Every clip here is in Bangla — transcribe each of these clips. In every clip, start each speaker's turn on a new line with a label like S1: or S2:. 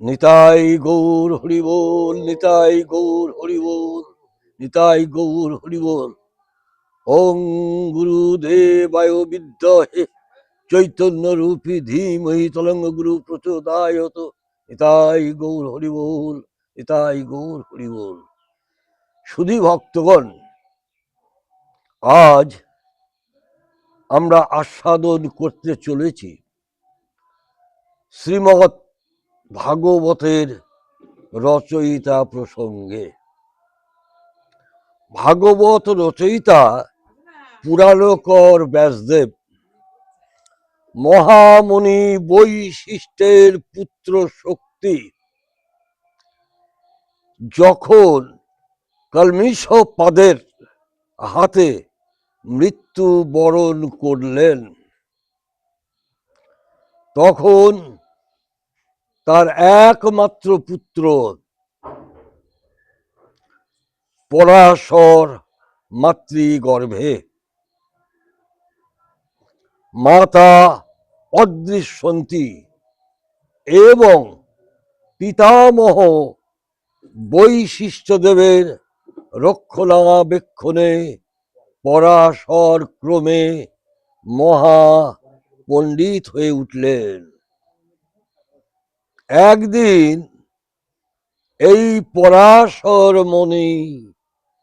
S1: নিতাই গৌর হরিবোল নিতাই গৌর হরিবোল নিতাই গৌর হরিবোল ওং গুরুদেবায় বিদ্মহে চৈতন্য রূপী ধীমহি তলঙ্গ গুরু প্রচোদায়ত, নিতাই গৌর হরিবোল নিতাই গৌর হরিবোল সুধী ভক্তগণ, আজ আমরা আস্বাদন করতে চলেছি। শ্রীমৎ ভাগবতের রচয়িতা প্রসঙ্গে। ভাগবত রচয়িতা পুরাণকর ব্যাসদেব। মহামণি বৈশিষ্ট্যের পুত্র শক্তি। যখন কলমিষ পাদের হাতে মৃত্যু বরণ করলেন, তখন তার একমাত্র পুত্র পরাশর মাতৃগর্ভে। মাতা অদৃশ্যন্তী এবং পিতামহ বৈশিষ্ট্যদেবের রক্ষণাবেক্ষণে পরাশর ক্রমে মহা পণ্ডিত হয়ে উঠলেন। একদিন এই পরাশর মনি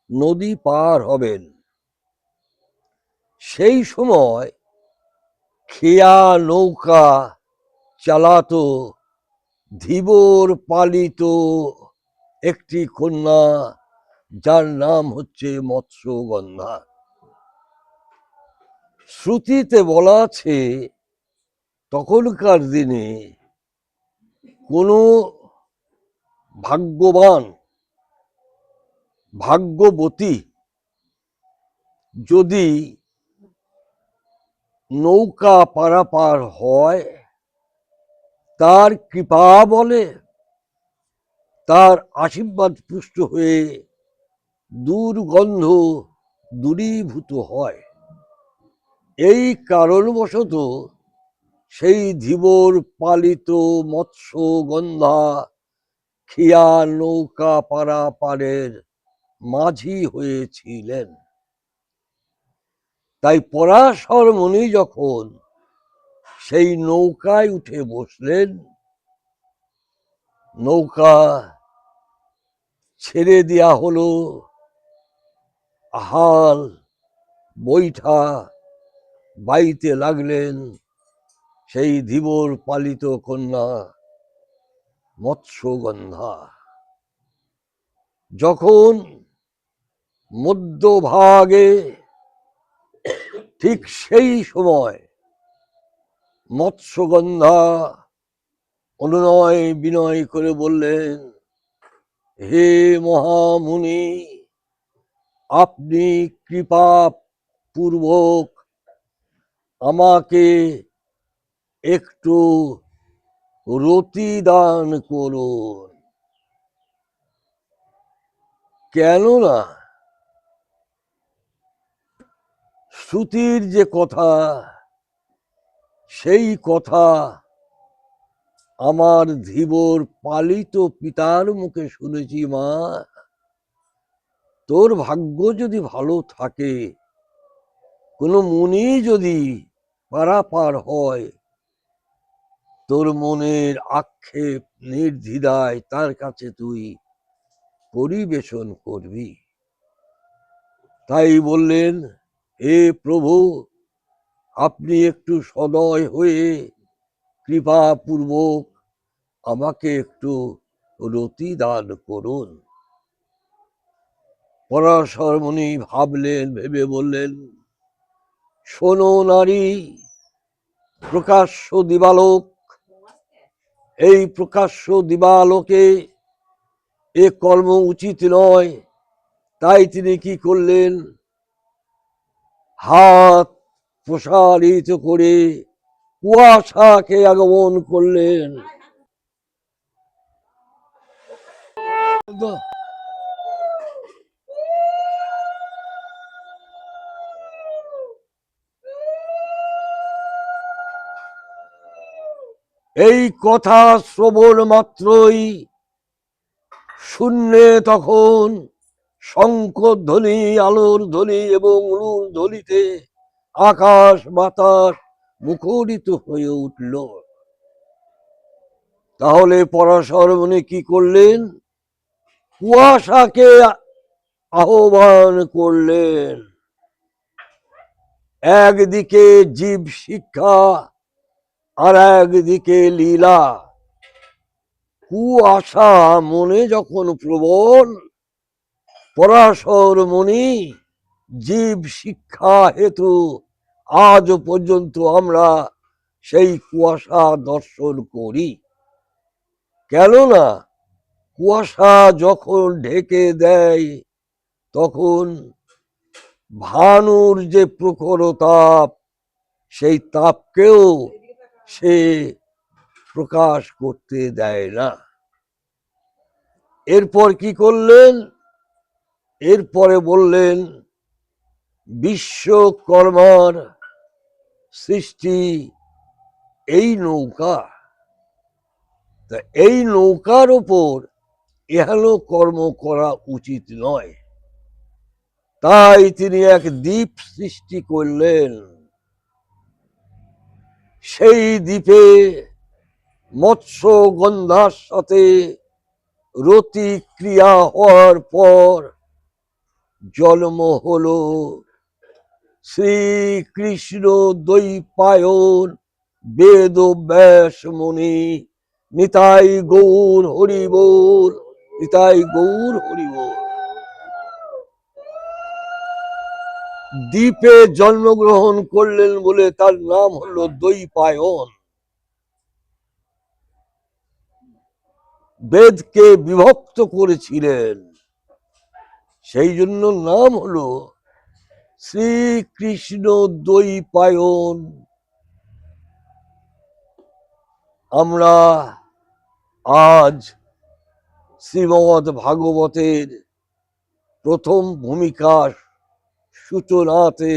S1: নদী পার হবেন। সেই সময় খেয়া নৌকা চালাতো ধীবর পালিত একটি কন্যা, যার নাম হচ্ছে মৎস্যগন্ধা। শ্রুতিতে বলা আছে, তখনকার দিনে কোনো ভাগ্যবান, ভাগ্যবতী যদি নৌকা পারাপার হয়, তার কৃপা বলে তার আশীর্বাদ পুষ্ট হয়ে দুর্গন্ধ দূরীভূত হয়। এই কারণবশত সেই ধীবর পালিত মৎস্য গন্ধা খিয়া নৌকা পারাপারের মাঝি হয়েছিলেন। তাই পরাশর মুনি যখন সেই নৌকায় উঠে বসলেন, নৌকা ছেড়ে দেয়া হলো হাল বৈঠা বাইতে লাগলেন। সেই ধীবর পালিত কন্যা, মৎস্যগন্ধা। যখন মধ্যভাগে ঠিক সেই সময় মৎস্যগন্ধা অনুনয় বিনয় করে বললেন, হে মহামুনি, আপনি কৃপা পূর্বক আমাকে একটু রতি দান করুন। কেননা শ্রুতির যে কথা, সেই কথা আমার ধীবর পালিত পিতার মুখে শুনেছি, মা। তোর ভাগ্য যদি ভালো থাকে, কোনো মুনি যদি পারাপার হয় তোর মনের আক্ষেপ নির্দ্বিধায় তার কাছে তুই পরিবেশন করবি। তাই বললেন, হে প্রভু, আপনি একটু সদয় হয়ে কৃপাপূর্বক আমাকে একটু রতি দান করুন। পরাশর মুনি ভাবলেন, ভেবে বললেন, শোনো নারী, প্রকাশ্য দিবালোক এই প্রকাশ্য দিবালোকে এ কর্ম উচিত নয়। তাই তিনি কি করলেন? হাত প্রসারিত করে কুয়াশাকে আগমন করলেন। এই কথা শ্রবণ মাত্রই শূন্যে তখন শঙ্খ ধ্বনি আলোর ধ্বনি এবং উলুর ধ্বনিতে আকাশ বাতাস মুখরিত হয়ে উঠল। তাহলে পরাশর মনে কি করলেন? কুয়াশাকে আহ্বান করলেন। একদিকে জীব শিক্ষা আর একদিকে লীলা। কুয়াশা মনে যখন প্রবল, পরাশর মনি জীব শিক্ষা হেতু আজ পর্যন্ত আমরা সেই কুয়াশা দর্শন করি। কেননা কুয়াশা যখন ঢেকে দেয়, তখন ভানুর যে প্রখর তাপ, সেই তাপকেও সে প্রকাশ করতে দেয় না। এরপর কি করলেন? এরপরে বললেন, বিশ্বকর্মার সৃষ্টি এই নৌকা। তা এই নৌকার ওপর এহালো কর্ম করা উচিত নয়। তাই তিনি এক দ্বীপ সৃষ্টি করলেন। সেই দ্বীপে মৎস্য গন্ধার সাথে রতি ক্রিয়া হওয়ার পর জন্ম হল শ্রীকৃষ্ণ দৈপায়ন বেদ ব্যাস মুনি। নিতাই গৌর হরিবোল, নিতাই গৌর হরিবোল। দ্বীপে জন্মগ্রহণ করলেন বলে তার নাম হলো দৈপায়ন। বেদকে বিভক্ত করেছিলেন। সেই জন্য নাম হলো শ্রীকৃষ্ণ দৈপায়ন। আমরা আজ শ্রীমদ ভাগবতের প্রথম ভূমিকা সূচনাতে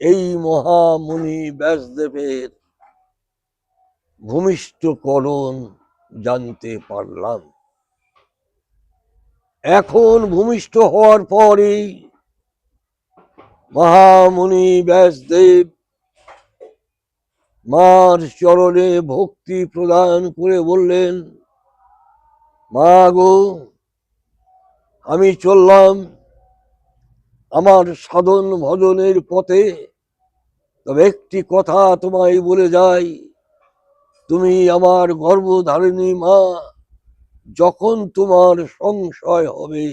S1: এই মহামুনি ব্যাসদেবের ভূমিষ্ঠকরণ জানতে পারলাম। এখন ভূমিষ্ঠ হওয়ার পরেই মহামুনি ব্যাসদেব মার চরণে ভক্তি প্রদান করে বললেন, মা গো, আমি চললাম আমার সাধন ভজনের পথে তবে একটি কথা তোমায় বলে যাই। তুমি আমার গর্ভধারিণী মা, যখন তোমার সংশয় হবে,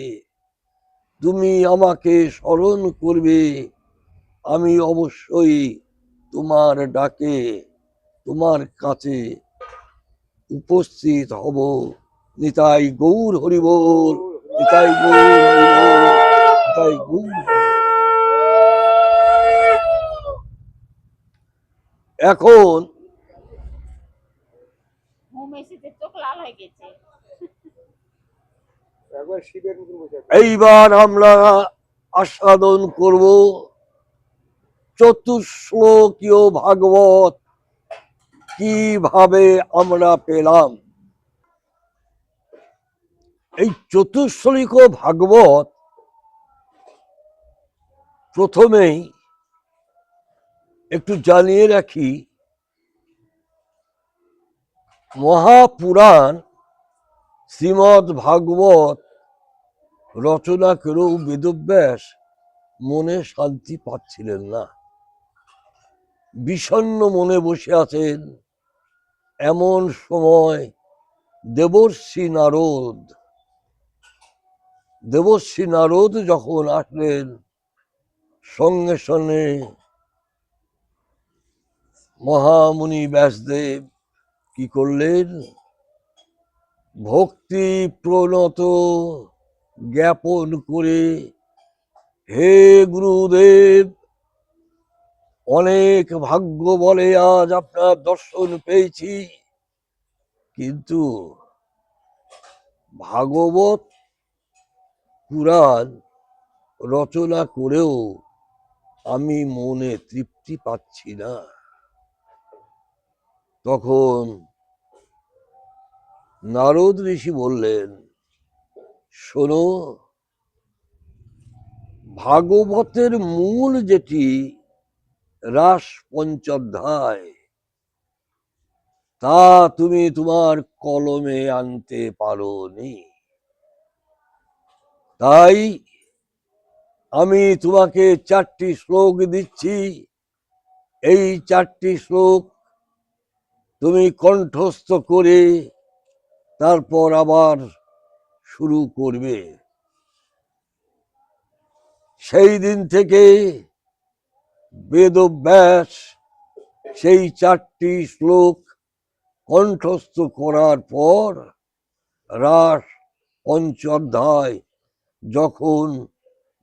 S1: তুমি আমাকে স্মরণ করবে। আমি অবশ্যই তোমার ডাকে, তোমার কাছে উপস্থিত হব। নিতাই গৌর হরিবোল, নিতাই গৌর হরিবোল। নিতাই গৌর এখন। এইবার আমরা আস্বাদন করব চতুশ্লোকীয় ভাগবত। কীভাবে আমরা পেলাম? এই চতুশ্লোক ভাগবত প্রথমেই একটু জানিয়ে রাখি, মহাপুরাণ শ্রীমৎ ভাগবত রচনা করেও বেদব্যাস মনে শান্তি পাচ্ছিলেন না। বিষণ্ণ মনে বসে আছেন এমন সময় দেবর্ষি নারদ। দেবশ্রী নারদ যখন আসলেন সঙ্গে সঙ্গে মহামুনি ব্যাসদেব কি করলেন? ভক্তি প্রণত জ্ঞাপন করে হে গুরুদেব, অনেক ভাগ্য বলে আজ আপনার দর্শন পেয়েছি। কিন্তু ভাগবত পুরাণ রচনা করেও আমি মনে তৃপ্তি পাচ্ছি না। তখন নারদ ঋষি বললেন, শোনো, ভাগবতের মূল যেটি রাস পঞ্চধ্যায়, তা তুমি তোমার কলমে আনতে পারো নি তাই আমি তোমাকে চারটি শ্লোক দিচ্ছি। এই চারটি শ্লোক তুমি কণ্ঠস্থ করে তারপর আবার শুরু করবে। সেই দিন থেকে বেদব্যাস সেই চারটি শ্লোক কণ্ঠস্থ করার পর রাস পঞ্চ অধ্যায় যখন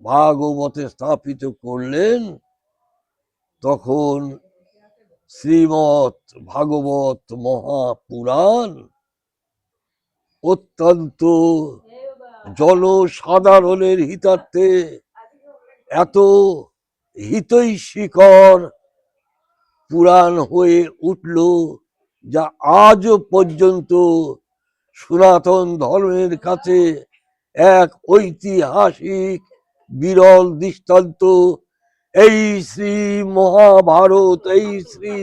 S1: ভাগবতে স্থাপিত করলেন, তখন শ্রীমৎ ভাগবত মহাপুরাণ অত্যন্ত জনসাধারণের হিতার্থে এত হিতৈষিকর পুরাণ হয়ে উঠল যা আজও পর্যন্ত সনাতন ধর্মের কাছে এক ঐতিহাসিক বিরল দৃষ্টান্ত। এই শ্রী মহাভারত, এই শ্রী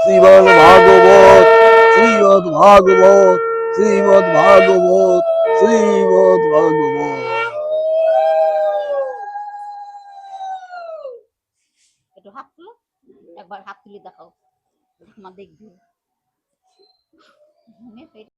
S1: শ্রীমদ ভাগবত শ্রীমদ ভাগবত শ্রীমদ ভাগবত শ্রীমদ ভাগবত।
S2: একবার হাত তুলে দেখাও। দেখবি।